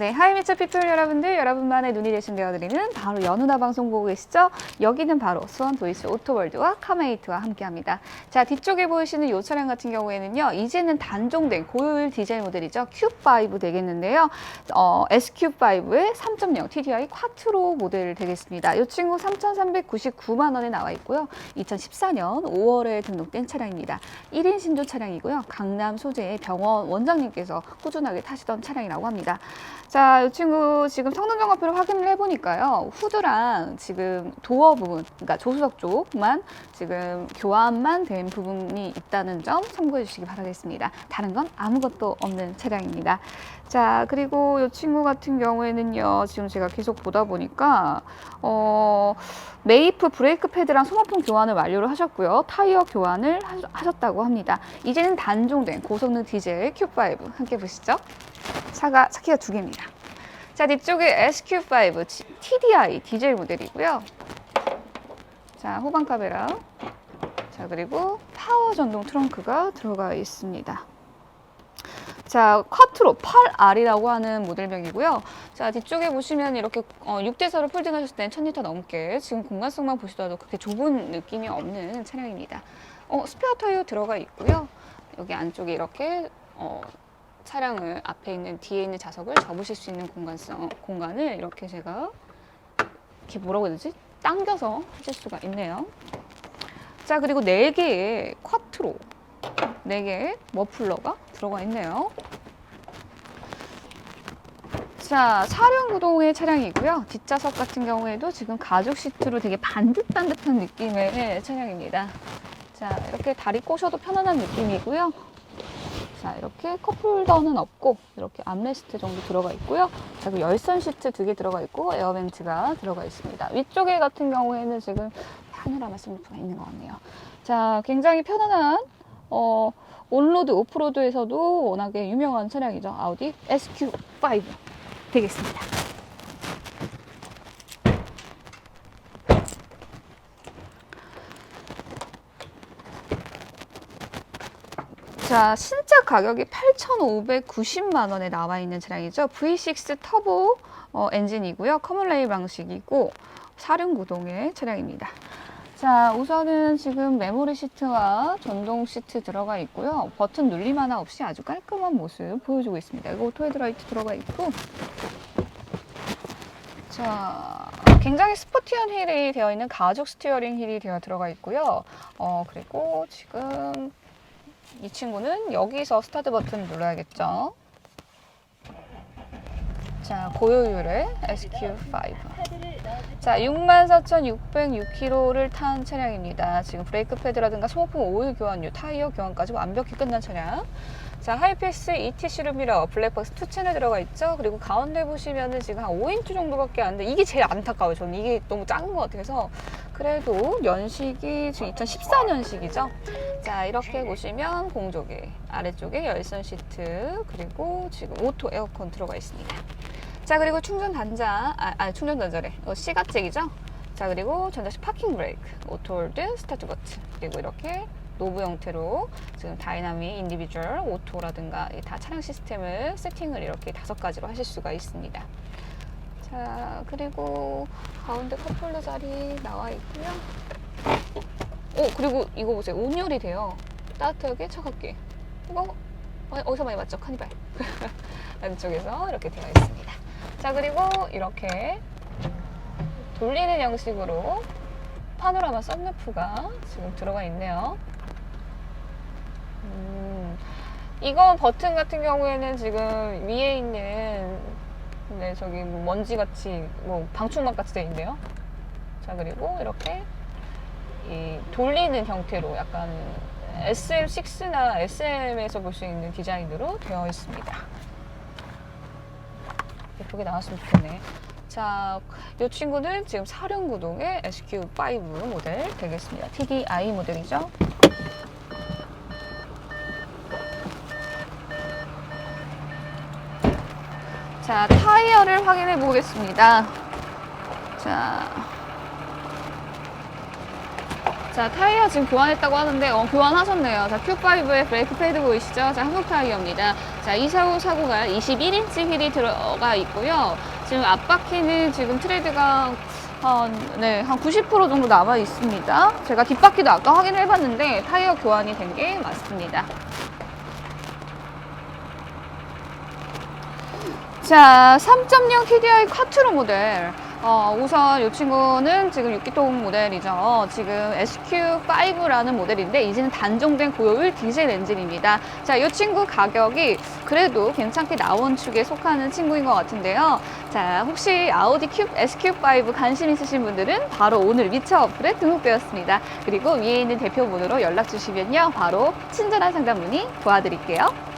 네, 하이미츠 피플 여러분들, 여러분만의 눈이 되신 되어드리는 바로 연우나 방송 보고 계시죠? 여기는 바로 수원 도이치 오토월드와 카메이트와 함께합니다. 자, 뒤쪽에 보이시는 이 차량 같은 경우에는요, 이제는 단종된 고효율 디젤 모델이죠. Q5 되겠는데요. 어, SQ5의 3.0 TDI 쿼트로 모델 되겠습니다. 이 친구 3,399만 원에 나와 있고요. 2014년 5월에 등록된 차량입니다. 1인 신조 차량이고요. 강남 소재의 병원 원장님께서 꾸준하게 타시던 차량이라고 합니다. 자, 이 친구 지금 성능 정화표를 확인을 해보니까요. 후드랑 지금 도어 부분, 그러니까 조수석 쪽만 지금 교환만 된 부분이 있다는 점 참고해 주시기 바라겠습니다. 다른 건 아무것도 없는 차량입니다. 자, 그리고 이 친구 같은 경우에는요. 지금 제가 계속 보다 보니까 어, 메이프 브레이크 패드랑 소모품 교환을 완료를 하셨고요. 타이어 교환을 하- 하셨다고 합니다. 이제는 단종된 고성능 디젤 Q5 함께 보시죠. 차가 차키가 두 개입니다. 자 뒤쪽에 SQ5 T- TDI 디젤 모델이고요. 자 후방 카메라. 자 그리고 파워 전동 트렁크가 들어가 있습니다. 자, 쿼트로 8R이라고 하는 모델명이고요. 자, 뒤쪽에 보시면 이렇게 어, 6대사로 폴딩하셨을 때는 1000리터 넘게 지금 공간성만 보시더라도 그렇게 좁은 느낌이 없는 차량입니다. 어, 스페어 타이어 들어가 있고요. 여기 안쪽에 이렇게 어, 차량을 앞에 있는 뒤에 있는 좌석을 접으실 수 있는 공간성 공간을 이렇게 제가 이렇게 뭐라고 해야 되지? 당겨서 하실 수가 있네요. 자, 그리고 4개의 쿼트로 4개의 머플러가 들어가 있네요. 자, 사륜 구동의 차량이고요. 뒷좌석 같은 경우에도 지금 가죽 시트로 되게 반듯반듯한 느낌의 차량입니다. 자, 이렇게 다리 꼬셔도 편안한 느낌이고요. 자, 이렇게 컵홀더는 없고 이렇게 암레스트 정도 들어가 있고요. 자, 그리고 열선 시트 두 개 들어가 있고 에어벤트가 들어가 있습니다. 위쪽에 같은 경우에는 지금 파노라마 선루프가 있는 것 같네요. 자, 굉장히 편안한 어, 온로드, 오프로드에서도 워낙에 유명한 차량이죠. 아우디 SQ5 되겠습니다. 자, 신 차 가격이 8,590만 원에 나와 있는 차량이죠. V6 터보 어, 엔진이고요. 커먼레일 방식이고 사륜 구동의 차량입니다. 자, 우선은 지금 메모리 시트와 전동 시트 들어가 있고요. 버튼 눌림 하나 없이 아주 깔끔한 모습 보여주고 있습니다. 이거 오토 헤드라이트 들어가 있고. 자, 굉장히 스포티한 휠이 되어 있는 가죽 스티어링 휠이 되어 들어가 있고요. 어, 그리고 지금 이 친구는 여기서 스타트 버튼 눌러야겠죠. 자, 고효율의 SQ5. 자, 64,606km를 탄 차량입니다. 지금 브레이크 패드라든가 소모품 오일 교환류, 타이어 교환까지 완벽히 끝난 차량. 자, 하이패스 ETC 루미러 블랙박스 2 채널 들어가 있죠. 그리고 가운데 보시면은 지금 한 5인치 정도밖에 안 돼. 이게 제일 안타까워요. 저는 이게 너무 작은 것 같아서. 그래도 연식이 지금 2014년식이죠. 자, 이렇게 보시면 공조기, 아래쪽에 열선 시트, 그리고 지금 오토 에어컨 들어가 있습니다. 자, 그리고 충전 단자, 아, 아 충전 단자래. 어, C가잭이죠? 자, 그리고 전자식 파킹 브레이크, 오토홀드, 스타트 버튼, 그리고 이렇게 노브 형태로 지금 다이나믹, 인디비주얼, 오토라든가 이다 차량 시스템을 세팅을 이렇게 다섯 가지로 하실 수가 있습니다. 자, 그리고 가운데 컵홀더 자리 나와 있고요. 오, 그리고 이거 보세요. 온열이 돼요. 따뜻하게, 차갑게. 이거 어, 어디서 많이 봤죠? 카니발. 안쪽에서 이렇게 되어 있습니다. 자, 그리고 이렇게 돌리는 형식으로 파노라마 썬루프가 지금 들어가 있네요. 음, 이거 버튼 같은 경우에는 지금 위에 있는 네, 저기 뭐 먼지 같이 뭐 방충망 같이 돼 있네요. 자, 그리고 이렇게 이 돌리는 형태로 약간 SM6나 SM에서 볼 수 있는 디자인으로 되어 있습니다. 예쁘게 나왔으면 좋겠네. 자, 이 친구는 지금 사륜구동의 SQ5 모델 되겠습니다. TDI 모델이죠. 자, 타이어를 확인해 보겠습니다. 자, 자, 타이어 지금 교환했다고 하는데, 어, 교환하셨네요. 자, Q5의 브레이크 패드 보이시죠? 자, 한국 타이어입니다. 자, 24540가 21인치 휠이 들어가 있고요. 지금 앞바퀴는 지금 트레드가 한, 네, 한 90% 정도 남아 있습니다. 제가 뒷바퀴도 아까 확인을 해봤는데 타이어 교환이 된 게 맞습니다. 자, 3.0 TDI 쿼트로 모델. 어, 우선 이 친구는 지금 6기통 모델이죠. 지금 SQ5라는 모델인데 이제는 단종된 고효율 디젤 엔진입니다. 자, 이 친구 가격이 그래도 괜찮게 나온 축에 속하는 친구인 것 같은데요. 자, 혹시 아우디 큐, SQ5 관심 있으신 분들은 바로 오늘 미처 어플에 등록되었습니다. 그리고 위에 있는 대표 번호로 연락 주시면요. 바로 친절한 상담 문의 도와드릴게요.